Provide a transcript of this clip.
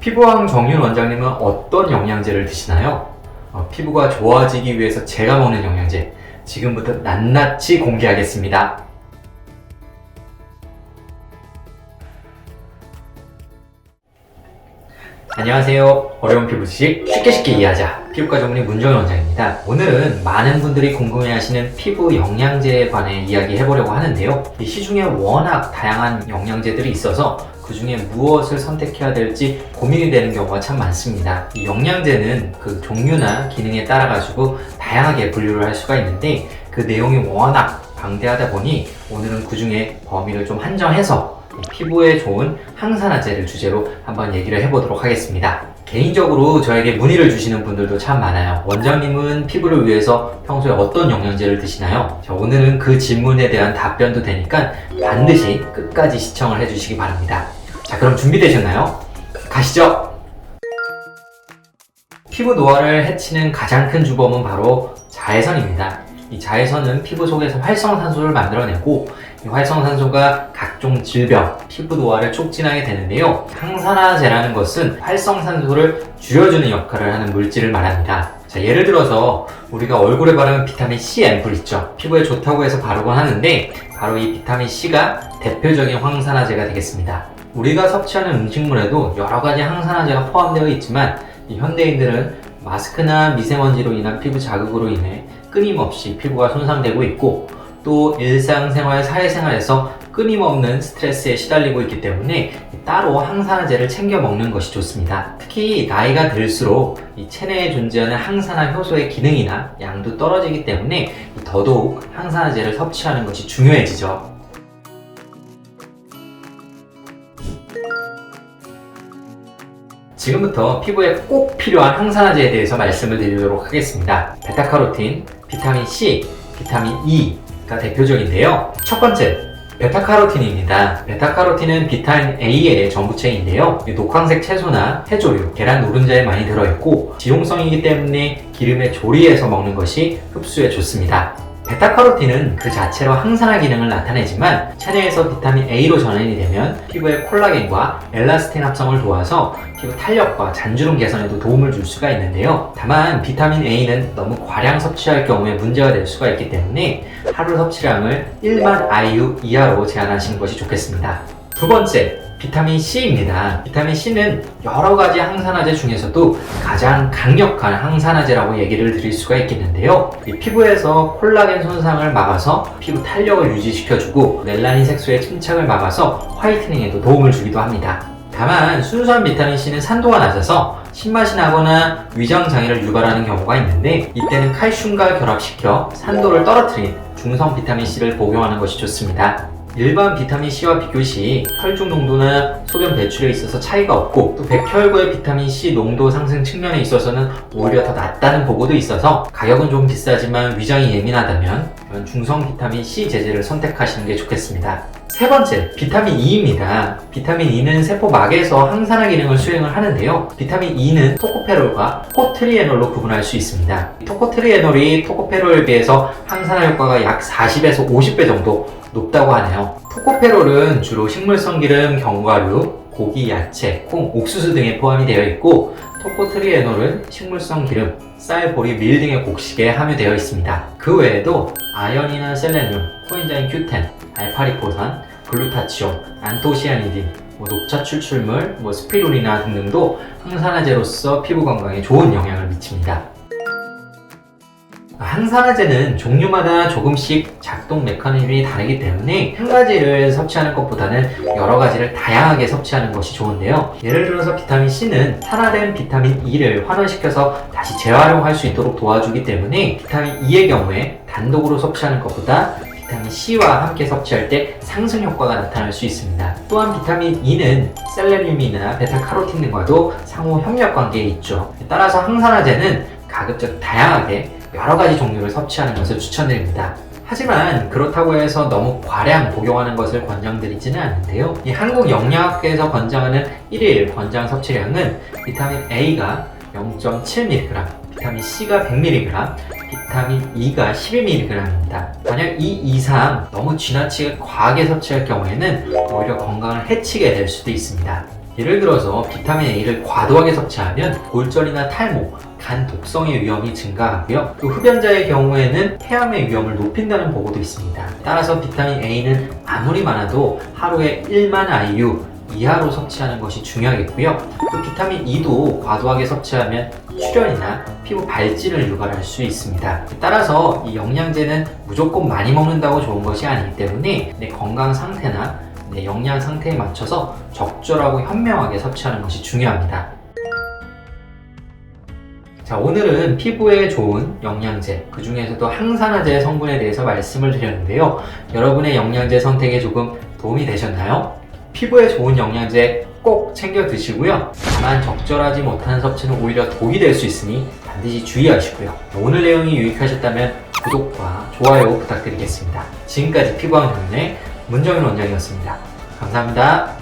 피부왕 정윤 원장님은 어떤 영양제를 드시나요? 어, 피부가 좋아지기 위해서 제가 먹는 영양제 지금부터 낱낱이 공개하겠습니다. 안녕하세요. 어려운 피부 지식 쉽게 쉽게 이해하자. 피부과 전문의 문정현 원장입니다. 오늘은 많은 분들이 궁금해하시는 피부 영양제에 관해 이야기해보려고 하는데요. 이 시중에 워낙 다양한 영양제들이 있어서 그 중에 무엇을 선택해야 될지 고민이 되는 경우가 참 많습니다. 이 영양제는 그 종류나 기능에 따라 가지고 다양하게 분류를 할 수가 있는데 그 내용이 워낙 방대하다 보니 오늘은 그 중에 범위를 좀 한정해서 피부에 좋은 항산화제를 주제로 한번 얘기를 해보도록 하겠습니다. 개인적으로 저에게 문의를 주시는 분들도 참 많아요. 원장님은 피부를 위해서 평소에 어떤 영양제를 드시나요? 자, 오늘은 그 질문에 대한 답변도 되니까 반드시 끝까지 시청을 해주시기 바랍니다. 자, 그럼 준비되셨나요? 가시죠! 피부 노화를 해치는 가장 큰 주범은 바로 자외선입니다. 이 자외선은 피부 속에서 활성산소를 만들어내고 이 활성산소가 각종 질병, 피부 노화를 촉진하게 되는데요. 항산화제라는 것은 활성산소를 줄여주는 역할을 하는 물질을 말합니다. 자, 예를 들어서 우리가 얼굴에 바르는 비타민 C 앰플 있죠. 피부에 좋다고 해서 바르곤 하는데 바로 이 비타민 C가 대표적인 항산화제가 되겠습니다. 우리가 섭취하는 음식물에도 여러 가지 항산화제가 포함되어 있지만 이 현대인들은 마스크나 미세먼지로 인한 피부 자극으로 인해 끊임없이 피부가 손상되고 있고 또 일상생활, 사회생활에서 끊임없는 스트레스에 시달리고 있기 때문에 따로 항산화제를 챙겨 먹는 것이 좋습니다. 특히 나이가 들수록 이 체내에 존재하는 항산화 효소의 기능이나 양도 떨어지기 때문에 더더욱 항산화제를 섭취하는 것이 중요해지죠. 지금부터 피부에 꼭 필요한 항산화제에 대해서 말씀을 드리도록 하겠습니다. 베타카로틴, 비타민 C, 비타민 E가 대표적인데요. 첫 번째, 베타카로틴입니다. 베타카로틴은 비타민 A의 전부체인데요. 이 녹황색 채소나 해조류, 계란 노른자에 많이 들어있고 지용성이기 때문에 기름에 조리해서 먹는 것이 흡수에 좋습니다. 베타카로틴은 그 자체로 항산화 기능을 나타내지만 체내에서 비타민 A로 전환이 되면 피부의 콜라겐과 엘라스틴 합성을 도와서 피부 탄력과 잔주름 개선에도 도움을 줄 수가 있는데요. 다만 비타민 A는 너무 과량 섭취할 경우에 문제가 될 수가 있기 때문에 하루 섭취량을 1만 IU 이하로 제한하시는 것이 좋겠습니다. 두 번째, 비타민 C입니다. 비타민 C는 여러 가지 항산화제 중에서도 가장 강력한 항산화제라고 얘기를 드릴 수가 있겠는데요. 이 피부에서 콜라겐 손상을 막아서 피부 탄력을 유지시켜주고 멜라닌 색소의 침착을 막아서 화이트닝에도 도움을 주기도 합니다. 다만 순수한 비타민 C는 산도가 낮아서 신맛이 나거나 위장 장애를 유발하는 경우가 있는데 이때는 칼슘과 결합시켜 산도를 떨어뜨린 중성 비타민 C를 복용하는 것이 좋습니다. 일반 비타민 C와 비교 시 혈중 농도나 소변 배출에 있어서 차이가 없고 또 백혈구의 비타민 C 농도 상승 측면에 있어서는 오히려 더 낮다는 보고도 있어서 가격은 좀 비싸지만 위장이 예민하다면 이런 중성 비타민 C 제제를 선택하시는 게 좋겠습니다. 세 번째, 비타민 E입니다. 비타민 E는 세포막에서 항산화 기능을 수행을 하는데요. 비타민 E는 토코페롤과 코트리에놀로 구분할 수 있습니다. 토코트리에놀이 토코페롤에 비해서 항산화 효과가 약 40에서 50배 정도 높다고 하네요. 토코페롤은 주로 식물성 기름, 견과류, 고기, 야채, 콩, 옥수수 등에 포함이 되어 있고 토코트리에놀은 식물성 기름, 쌀, 보리, 밀 등의 곡식에 함유되어 있습니다. 그 외에도 아연이나 셀레늄, 코엔자인 큐텐, 알파리포산, 글루타치온, 안토시아니딘, 뭐 녹차 추출물, 뭐 스피루리나 등등도 항산화제로서 피부 건강에 좋은 영향을 미칩니다. 항산화제는 종류마다 조금씩 작동 메커니즘이 다르기 때문에 한 가지를 섭취하는 것보다는 여러 가지를 다양하게 섭취하는 것이 좋은데요. 예를 들어서 비타민 C는 산화된 비타민 E를 환원시켜서 다시 재활용할 수 있도록 도와주기 때문에 비타민 E의 경우에 단독으로 섭취하는 것보다 비타민 C와 함께 섭취할 때 상승 효과가 나타날 수 있습니다. 또한 비타민 E는 셀레늄이나 베타카로틴 등과도 상호 협력 관계에 있죠. 따라서 항산화제는 가급적 다양하게 여러 가지 종류를 섭취하는 것을 추천드립니다. 하지만 그렇다고 해서 너무 과량 복용하는 것을 권장드리지는 않는데요. 이 한국 영양학회에서 권장하는 1일 권장 섭취량은 비타민 A가 0.7mg, 비타민 C가 100mg, 비타민 E가 12mg입니다. 만약 이 이상 너무 지나치게 과하게 섭취할 경우에는 오히려 건강을 해치게 될 수도 있습니다. 예를 들어서 비타민 A를 과도하게 섭취하면 골절이나 탈모, 간 독성의 위험이 증가하고요. 또 흡연자의 경우에는 폐암의 위험을 높인다는 보고도 있습니다. 따라서 비타민 A는 아무리 많아도 하루에 1만 IU 이하로 섭취하는 것이 중요하겠고요. 또 비타민 E도 과도하게 섭취하면 출혈이나 피부 발진을 유발할 수 있습니다. 따라서 이 영양제는 무조건 많이 먹는다고 좋은 것이 아니기 때문에 내 건강 상태나 내 영양 상태에 맞춰서 적절하고 현명하게 섭취하는 것이 중요합니다. 자, 오늘은 피부에 좋은 영양제, 그 중에서도 항산화제 성분에 대해서 말씀을 드렸는데요. 여러분의 영양제 선택에 조금 도움이 되셨나요? 피부에 좋은 영양제 꼭 챙겨 드시고요. 다만 적절하지 못한 섭취는 오히려 독이 될 수 있으니 반드시 주의하시고요. 오늘 내용이 유익하셨다면 구독과 좋아요 부탁드리겠습니다. 지금까지 피부왕 경의 문정인 원장이었습니다. 감사합니다.